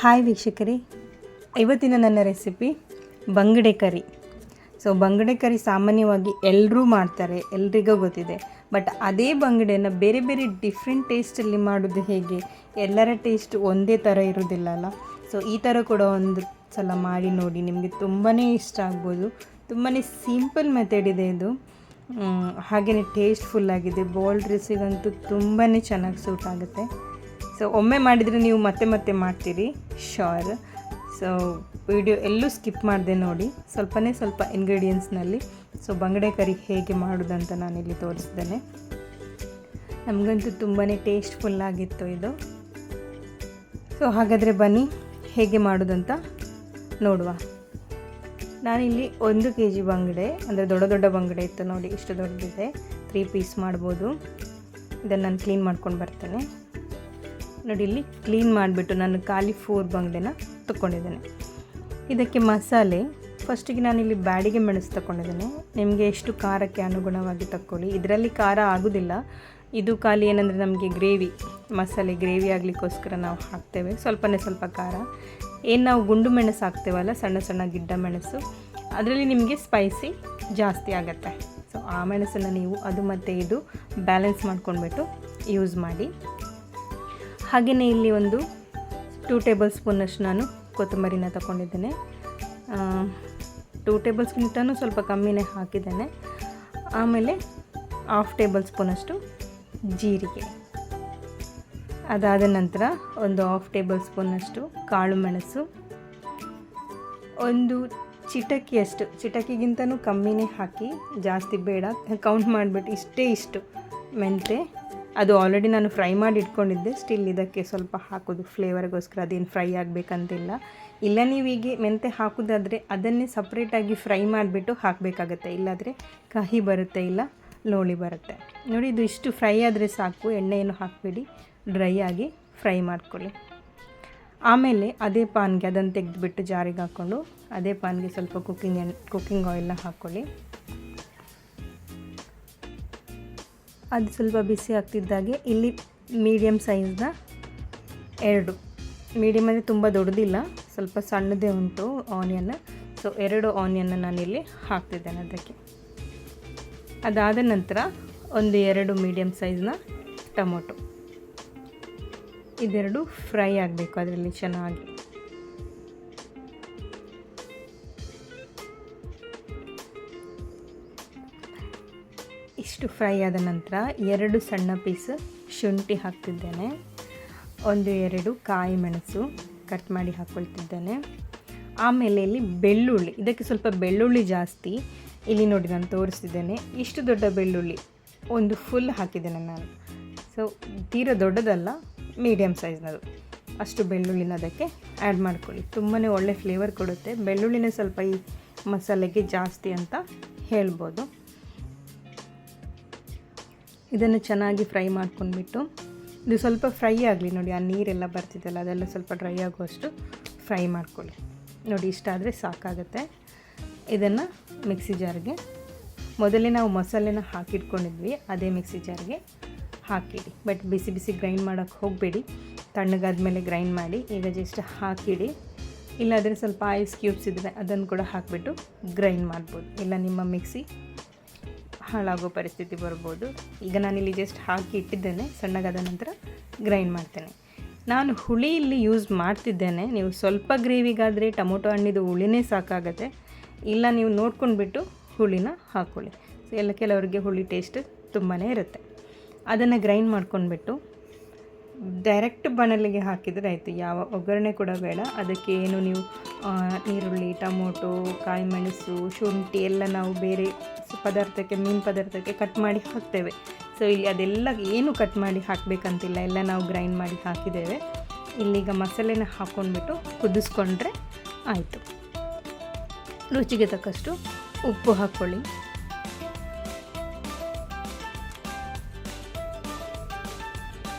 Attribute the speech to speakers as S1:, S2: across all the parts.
S1: Hi ವೀಕ್ಷಕರೇ. ಇವತ್ತಿನ ನನ್ನ ರೆಸಿಪಿ ಬಂಗಡೆ ಕರಿ. ಸೊ ಬಂಗಡೆ ಕರಿ ಸಾಮಾನ್ಯವಾಗಿ ಎಲ್ಲರೂ ಮಾಡ್ತಾರೆ, ಎಲ್ರಿಗೂ ಗೊತ್ತಿದೆ. ಬಟ್ ಅದೇ ಬಂಗಡೆನ ಬೇರೆ ಬೇರೆ ಡಿಫ್ರೆಂಟ್ ಟೇಸ್ಟಲ್ಲಿ ಮಾಡೋದು ಹೇಗೆ? ಎಲ್ಲರ ಟೇಸ್ಟ್ ಒಂದೇ ಥರ ಇರೋದಿಲ್ಲ ಅಲ್ಲ? ಸೊ ಈ ಥರ ಕೂಡ ಒಂದು ಸಲ ಮಾಡಿ ನೋಡಿ. ನಿಮಗೆ ತುಂಬಾ ಇಷ್ಟ ಆಗ್ಬೋದು. ತುಂಬಾ ಸಿಂಪಲ್ ಮೆಥಡ್ ಇದೆ ಇದು. ಹಾಗೆಯೇ ಟೇಸ್ಟ್ಫುಲ್ ಆಗಿದೆ. ಬೋಲ್ಡ್ ಡ್ರೆಸ್ಸಿಗಂತೂ ತುಂಬಾ ಚೆನ್ನಾಗಿ ಸೂಟ್ ಆಗುತ್ತೆ. ಸೊ ಒಮ್ಮೆ ಮಾಡಿದರೆ ನೀವು ಮತ್ತೆ ಮತ್ತೆ ಮಾಡ್ತೀರಿ. ಶೋರ್ ಸೊ ವಿಡಿಯೋ ಎಲ್ಲೂ ಸ್ಕಿಪ್ ಮಾಡಿದೆ ನೋಡಿ. ಸ್ವಲ್ಪನೇ ಸ್ವಲ್ಪ ಇಂಗ್ರೀಡಿಯೆಂಟ್ಸ್ನಲ್ಲಿ ಸೊ ಬಂಗಡೆ ಕರಿ ಹೇಗೆ ಮಾಡೋದಂತ ನಾನಿಲ್ಲಿ ತೋರಿಸಿದ್ದೇನೆ ನಮಗಂತೂ ತುಂಬಾ ಟೇಸ್ಟ್ಫುಲ್ ಆಗಿತ್ತು ಇದು. ಸೊ ಹಾಗಾದರೆ ಬನ್ನಿ ಹೇಗೆ ಮಾಡೋದಂತ ನೋಡುವ. ನಾನಿಲ್ಲಿ ಒಂದು ಕೆ ಜಿ ಬಂಗಡೆ, ಅಂದರೆ ದೊಡ್ಡ ದೊಡ್ಡ ಬಂಗಡೆ ಇತ್ತು ನೋಡಿ, ಇಷ್ಟು ದೊಡ್ಡದಿದೆ. ತ್ರೀ ಪೀಸ್ ಮಾಡ್ಬೋದು. ಇದನ್ನು ನಾನು ಕ್ಲೀನ್ ಮಾಡ್ಕೊಂಡು ಬರ್ತೇನೆ. ನೋಡಿ, ಇಲ್ಲಿ ಕ್ಲೀನ್ ಮಾಡಿಬಿಟ್ಟು ನಾನು ಖಾಲಿ ಫೋರ್ ಬಂಗಡೆನ ತೊಗೊಂಡಿದ್ದೇನೆ ಇದಕ್ಕೆ ಮಸಾಲೆ ಫಸ್ಟಿಗೆ ನಾನಿಲ್ಲಿ ಬ್ಯಾಡಿಗೆ ಮೆಣಸು ತಗೊಂಡಿದ್ದೇನೆ ನಿಮಗೆ ಎಷ್ಟು ಖಾರಕ್ಕೆ ಅನುಗುಣವಾಗಿ ತಕ್ಕೊಳ್ಳಿ. ಇದರಲ್ಲಿ ಖಾರ ಆಗೋದಿಲ್ಲ. ಇದು ಖಾಲಿ ಏನಂದರೆ ನಮಗೆ ಗ್ರೇವಿ ಮಸಾಲೆ ಗ್ರೇವಿ ಆಗಲಿಕ್ಕೋಸ್ಕರ ನಾವು ಹಾಕ್ತೇವೆ. ಸ್ವಲ್ಪನೇ ಸ್ವಲ್ಪ ಖಾರ. ಏನು ನಾವು ಗುಂಡು ಮೆಣಸು ಹಾಕ್ತೇವಲ್ಲ, ಸಣ್ಣ ಸಣ್ಣ ಗಿಡ್ಡ ಮೆಣಸು, ಅದರಲ್ಲಿ ನಿಮಗೆ ಸ್ಪೈಸಿ ಜಾಸ್ತಿ ಆಗುತ್ತೆ. ಸೊ ಆ ಮೆಣಸನ್ನು ನೀವು ಅದು ಮತ್ತು ಇದು ಬ್ಯಾಲೆನ್ಸ್ ಮಾಡ್ಕೊಂಡ್ಬಿಟ್ಟು ಯೂಸ್ ಮಾಡಿ. ಹಾಗೆಯೇ ಇಲ್ಲಿ ಒಂದು ಟೂ ಟೇಬಲ್ ಸ್ಪೂನಷ್ಟು ನಾನು ಕೊತ್ತಂಬರಿನ ತಗೊಂಡಿದ್ದೇನೆ. ಟೂ ಟೇಬಲ್ ಸ್ಪೂನ್ಗಿಂತನೂ ಸ್ವಲ್ಪ ಕಮ್ಮಿನೇ ಹಾಕಿದ್ದೇನೆ. ಆಮೇಲೆ ಹಾಫ್ ಟೇಬಲ್ ಸ್ಪೂನಷ್ಟು ಜೀರಿಗೆ. ಅದಾದ ನಂತರ ಒಂದು ಹಾಫ್ ಟೇಬಲ್ ಸ್ಪೂನಷ್ಟು ಕಾಳು ಮೆಣಸು. ಒಂದು ಚಿಟಕಿಯಷ್ಟು ಚಿಟಕಿಗಿಂತನೂ ಕಮ್ಮಿನೇ ಹಾಕಿ, ಜಾಸ್ತಿ ಬೇಡ ಕೌಂಟ್ ಮಾಡಿಬಿಟ್ಟು ಇಷ್ಟೇ ಇಷ್ಟು ಮೆಂತೆ ಅದು ಆಲ್ರೆಡಿ ನಾನು ಫ್ರೈ ಮಾಡಿ ಇಟ್ಕೊಂಡಿದ್ದೆ. ಸ್ಟಿಲ್ ಇದಕ್ಕೆ ಸ್ವಲ್ಪ ಹಾಕೋದು. ಫ್ಲೇವರ್ಗೋಸ್ಕರ ಅದೇನು ಫ್ರೈ ಆಗಬೇಕಂತಿಲ್ಲ. ಇಲ್ಲ ನೀವು ಹೀಗೆ ಮೆಂತೆ ಹಾಕೋದಾದರೆ ಅದನ್ನೇ ಸಪ್ರೇಟಾಗಿ ಫ್ರೈ ಮಾಡಿಬಿಟ್ಟು ಹಾಕಬೇಕಾಗತ್ತೆ. ಇಲ್ಲಾದರೆ ಕಹಿ ಬರುತ್ತೆ ಇಲ್ಲ, ಲೋಳಿ ಬರುತ್ತೆ. ನೋಡಿ, ಇದು ಇಷ್ಟು ಫ್ರೈ ಆದರೆ ಸಾಕು. ಎಣ್ಣೆಯನ್ನು ಹಾಕಬೇಡಿ. ಡ್ರೈ ಆಗಿ ಫ್ರೈ ಮಾಡ್ಕೊಳ್ಳಿ. ಆಮೇಲೆ ಅದೇ ಪಾನ್ಗೆ ಅದನ್ನು ತೆಗೆದುಬಿಟ್ಟು ಜಾರಿಗೆ ಹಾಕ್ಕೊಂಡು ಅದೇ ಪಾನ್ಗೆ ಸ್ವಲ್ಪ ಕುಕ್ಕಿಂಗ್ ಎಣ್ಣೆ ಕುಕ್ಕಿಂಗ್ ಆಯಿಲ್ನ ಹಾಕ್ಕೊಳ್ಳಿ ಅದು ಸ್ವಲ್ಪ ಬಿಸಿ ಆಗ್ತಿದ್ದಾಗೆ, ಇಲ್ಲಿ ಮೀಡಿಯಮ್ ಸೈಜ್ನ ಎರಡು. ಮೀಡಿಯಮ್ ಅಂದರೆ ತುಂಬ ದೊಡ್ಡದಿಲ್ಲ, ಸ್ವಲ್ಪ ಸಣ್ಣದೇ ಉಂಟು ಆನಿಯನ್ ಸೊ ಎರಡು ಆನಿಯನ್ನ ನಾನಿಲ್ಲಿ ಹಾಕ್ತಿದ್ದೇನೆ ಅದಕ್ಕೆ. ಅದಾದ ನಂತರ ಒಂದು ಎರಡು ಮೀಡಿಯಮ್ ಸೈಜ್ನ ಟೊಮೊಟೊ. ಇದೆರಡು ಫ್ರೈ ಆಗಬೇಕು ಅದರಲ್ಲಿ ಚೆನ್ನಾಗಿ. ಇಷ್ಟು ಫ್ರೈ ಆದ ನಂತರ ಎರಡು ಸಣ್ಣ ಪೀಸ್ ಶುಂಠಿ ಹಾಕ್ತಿದ್ದೇನೆ. ಒಂದು, ಎರಡು ಕಾಯಿ ಮೆಣಸು ಕಟ್ ಮಾಡಿ ಹಾಕ್ಕೊಳ್ತಿದ್ದೇನೆ ಆಮೇಲೆ ಇಲ್ಲಿ ಬೆಳ್ಳುಳ್ಳಿ, ಇದಕ್ಕೆ ಸ್ವಲ್ಪ ಬೆಳ್ಳುಳ್ಳಿ ಜಾಸ್ತಿ. ಇಲ್ಲಿ ನೋಡಿ ನಾನು ತೋರಿಸ್ತಿದ್ದೇನೆ, ಇಷ್ಟು ದೊಡ್ಡ ಬೆಳ್ಳುಳ್ಳಿ. ಒಂದು ಫುಲ್ ಹಾಕಿದ್ದೇನೆ ನಾನು. ಸೊ ತೀರಾ ದೊಡ್ಡದಲ್ಲ ಮೀಡಿಯಮ್ ಸೈಜ್ನದು. ಅಷ್ಟು ಬೆಳ್ಳುಳ್ಳಿನ ಅದಕ್ಕೆ ಆ್ಯಡ್ ಮಾಡ್ಕೊಳ್ಳಿ. ತುಂಬಾ ಒಳ್ಳೆ ಫ್ಲೇವರ್ ಕೊಡುತ್ತೆ. ಬೆಳ್ಳುಳ್ಳಿನೇ ಸ್ವಲ್ಪ ಈ ಮಸಾಲೆಗೆ ಜಾಸ್ತಿ ಅಂತ ಹೇಳ್ಬೋದು. ಇದನ್ನು ಚೆನ್ನಾಗಿ ಫ್ರೈ ಮಾಡ್ಕೊಂಡ್ಬಿಟ್ಟು, ಇದು ಸ್ವಲ್ಪ ಫ್ರೈ ಆಗಲಿ ನೋಡಿ, ಆ ನೀರೆಲ್ಲ ಬರ್ತಿದ್ದಲ್ಲ ಅದೆಲ್ಲ ಸ್ವಲ್ಪ ಡ್ರೈ ಆಗುವಷ್ಟು ಫ್ರೈ ಮಾಡ್ಕೊಳ್ಳಿ. ನೋಡಿ, ಇಷ್ಟ ಆದರೆ ಸಾಕಾಗುತ್ತೆ. ಇದನ್ನು ಮಿಕ್ಸಿ ಜಾರ್ಗೆ ಮೊದಲೇ ನಾವು ಮಸಾಲೆನ ಹಾಕಿಟ್ಕೊಂಡಿದ್ವಿ, ಅದೇ ಮಿಕ್ಸಿ ಜಾರ್ಗೆ ಹಾಕಿಡಿ. ಬಟ್ ಬಿಸಿ ಬಿಸಿ ಗ್ರೈಂಡ್ ಮಾಡೋಕ್ಕೆ ಹೋಗಬೇಡಿ. ತಣ್ಣಗಾದ್ಮೇಲೆ ಗ್ರೈಂಡ್ ಮಾಡಿ, ಈಗ ಜಸ್ಟ್ ಹಾಕಿಡಿ. ಇಲ್ಲಾದರೆ ಸ್ವಲ್ಪ ಐಸ್ ಕ್ಯೂಬ್ಸ್ ಇದ್ದರೆ ಅದನ್ನು ಕೂಡ ಹಾಕಿಬಿಟ್ಟು ಗ್ರೈಂಡ್ ಮಾಡ್ಬೋದು. ಇಲ್ಲ, ನಿಮ್ಮ ಮಿಕ್ಸಿ ಹಾಳಾಗೋ ಪರಿಸ್ಥಿತಿ ಬರ್ಬೋದು. ಈಗ ನಾನಿಲ್ಲಿ ಜಸ್ಟ್ ಹಾಕಿ ಇಟ್ಟಿದ್ದೇನೆ. ಸಣ್ಣಗಾದ ನಂತರ ಗ್ರೈಂಡ್ ಮಾಡ್ತೇನೆ. ನಾನು ಹುಳಿ ಇಲ್ಲಿ ಯೂಸ್ ಮಾಡ್ತಿದ್ದೇನೆ. ನೀವು ಸ್ವಲ್ಪ ಗ್ರೇವಿಗಾದರೆ ಟೊಮೊಟೊ ಹಣ್ಣಿದು ಹುಳಿನೇ ಸಾಕಾಗತ್ತೆ. ಇಲ್ಲ ನೀವು ನೋಡ್ಕೊಂಡ್ಬಿಟ್ಟು ಹುಳಿನ ಹಾಕ್ಕೊಳ್ಳಿ ಸೊ ಎಲ್ಲ ಕೆಲವರಿಗೆ ಹುಳಿ ಟೇಸ್ಟ್ ತುಂಬಾ ಇರುತ್ತೆ. ಅದನ್ನು ಗ್ರೈಂಡ್ ಮಾಡ್ಕೊಂಡ್ಬಿಟ್ಟು ಡೈರೆಕ್ಟ್ ಬಾಣಲಿಗೆ ಹಾಕಿದರೆ ಆಯಿತು. ಯಾವ ಒಗ್ಗರಣೆ ಕೂಡ ಬೇಡ. ಅದಕ್ಕೆ ಏನು ನೀವು ಈರುಳ್ಳಿ, ಟೊಮೊಟೊ ಕಾಯಿ ಮೆಣಸು ಶುಂಠಿ ಎಲ್ಲ ನಾವು ಬೇರೆ ಪದಾರ್ಥಕ್ಕೆ, ಮೀನು ಪದಾರ್ಥಕ್ಕೆ ಕಟ್ ಮಾಡಿ ಹಾಕ್ತೇವೆ. ಸೊ ಇಲ್ಲಿ ಅದೆಲ್ಲ ಏನು ಕಟ್ ಮಾಡಿ ಹಾಕಬೇಕಂತಿಲ್ಲ. ಎಲ್ಲ ನಾವು ಗ್ರೈಂಡ್ ಮಾಡಿ ಹಾಕಿದ್ದೇವೆ. ಇಲ್ಲಿಗ ಮಸಾಲೆನ ಹಾಕ್ಕೊಂಡ್ಬಿಟ್ಟು ಕುದಿಸ್ಕೊಂಡ್ರೆ ಆಯಿತು. ರುಚಿಗೆ ತಕ್ಕಷ್ಟು ಉಪ್ಪು ಹಾಕ್ಕೊಳ್ಳಿ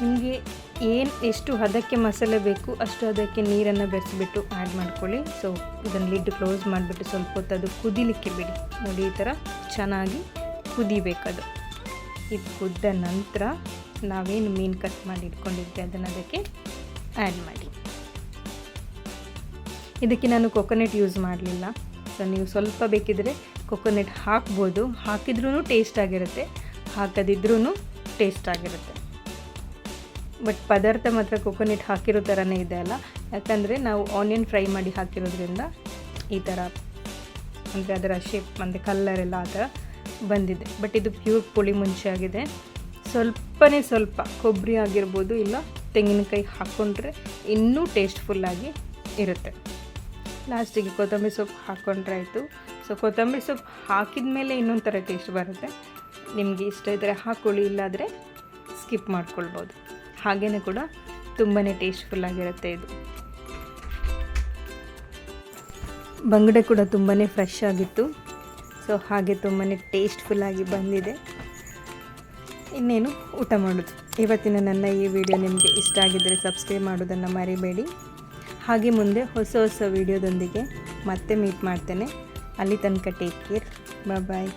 S1: ನಿಮಗೆ ಏನು ಎಷ್ಟು ಹದಕ್ಕೆ ಮಸಾಲೆ ಬೇಕು, ಅಷ್ಟು ಅದಕ್ಕೆ ನೀರನ್ನು ಬೆರೆಸಿಬಿಟ್ಟು ಆ್ಯಡ್ ಮಾಡ್ಕೊಳ್ಳಿ. ಸೊ ಇದನ್ನು ಲಿಡ್ ಕ್ಲೋಸ್ ಮಾಡಿಬಿಟ್ಟು ಸ್ವಲ್ಪ ಹೊತ್ತು ಅದು ಕುದಿಲಿಕ್ಕೆ ಬಿಡಿ. ನೋಡಿ, ಈ ಥರ ಚೆನ್ನಾಗಿ ಕುದಿಬೇಕದು. ಇದು ಕುದ್ದ ನಂತರ ನಾವೇನು ಮೀನು ಕಟ್ ಮಾಡಿ ಇಟ್ಕೊಂಡಿದ್ದೆ, ಅದನ್ನು ಅದಕ್ಕೆ ಆ್ಯಡ್ ಮಾಡಿ. ಇದಕ್ಕೆ ನಾನು ಕೊಕೊನೆಟ್ ಯೂಸ್ ಮಾಡಲಿಲ್ಲ. ಸೊ ನೀವು ಸ್ವಲ್ಪ ಬೇಕಿದ್ರೆ ಕೊಕೊನೆಟ್ ಹಾಕ್ಬೋದು. ಹಾಕಿದ್ರೂ ಟೇಸ್ಟ್ ಆಗಿರುತ್ತೆ. ಹಾಕದಿದ್ರೂ ಟೇಸ್ಟ್ ಆಗಿರುತ್ತೆ. ಬಟ್ ಪದಾರ್ಥ ಮಾತ್ರ ಕೊಕೊನೆಟ್ ಹಾಕಿರೋ ಥರನೇ ಇದೆ ಅಲ್ಲ. ಯಾಕಂದರೆ ನಾವು ಆನಿಯನ್ ಫ್ರೈ ಮಾಡಿ ಹಾಕಿರೋದ್ರಿಂದ ಈ ಥರ ಅಂದರೆ ಅದರ ಶೇಪ್ ಅಂದರೆ ಕಲ್ಲರ್ ಎಲ್ಲ ಆ ಥರ ಬಂದಿದೆ. ಬಟ್ ಇದು ಪ್ಯೂರ್ ಪುಳಿ ಮುಂಚೆ ಆಗಿದೆ. ಸ್ವಲ್ಪನೇ ಸ್ವಲ್ಪ ಕೊಬ್ಬರಿ ಆಗಿರ್ಬೋದು ಇಲ್ಲ ತೆಂಗಿನಕಾಯಿ ಹಾಕ್ಕೊಂಡ್ರೆ ಇನ್ನೂ ಟೇಸ್ಟ್ಫುಲ್ಲಾಗಿ ಇರುತ್ತೆ. ಲಾಸ್ಟಿಗೆ ಕೊತ್ತಂಬರಿ ಸೊಪ್ಪು ಹಾಕ್ಕೊಂಡ್ರೆ ಆಯಿತು. ಸೊ ಕೊತ್ತಂಬರಿ ಸೊಪ್ಪು ಹಾಕಿದ ಮೇಲೆ ಇನ್ನೊಂದು ಥರ ಟೇಸ್ಟ್ ಬರುತ್ತೆ. ನಿಮಗೆ ಇಷ್ಟ ಇದ್ದರೆ ಹಾಕ್ಕೊಳ್ಳಿ ಇಲ್ಲಾದರೆ ಸ್ಕಿಪ್ ಮಾಡ್ಕೊಳ್ಬೋದು. ಹಾಗೇ ಕೂಡ ತುಂಬಾ ಟೇಸ್ಟ್ಫುಲ್ಲಾಗಿರುತ್ತೆ ಇದು. ಬಂಗಡೆ ಕೂಡ ತುಂಬಾ ಫ್ರೆಶ್ ಆಗಿತ್ತು. ಸೊ ಹಾಗೆ ತುಂಬಾ ಟೇಸ್ಟ್ಫುಲ್ಲಾಗಿ ಬಂದಿದೆ. ಇನ್ನೇನು ಊಟ ಮಾಡೋದು? ಇವತ್ತಿನ ನನ್ನ ಈ ವಿಡಿಯೋ ನಿಮಗೆ ಇಷ್ಟ ಆಗಿದ್ದರೆ ಸಬ್ಸ್ಕ್ರೈಬ್ ಮಾಡೋದನ್ನು ಮರಿಬೇಡಿ. ಹಾಗೆ ಮುಂದೆ ಹೊಸ ಹೊಸ ವಿಡಿಯೋದೊಂದಿಗೆ ಮತ್ತೆ ಮೀಟ್ ಮಾಡ್ತೇನೆ. ಅಲ್ಲಿ ತನಕ ಟೇಕ್ ಕೇರ್ ಬಾಯ್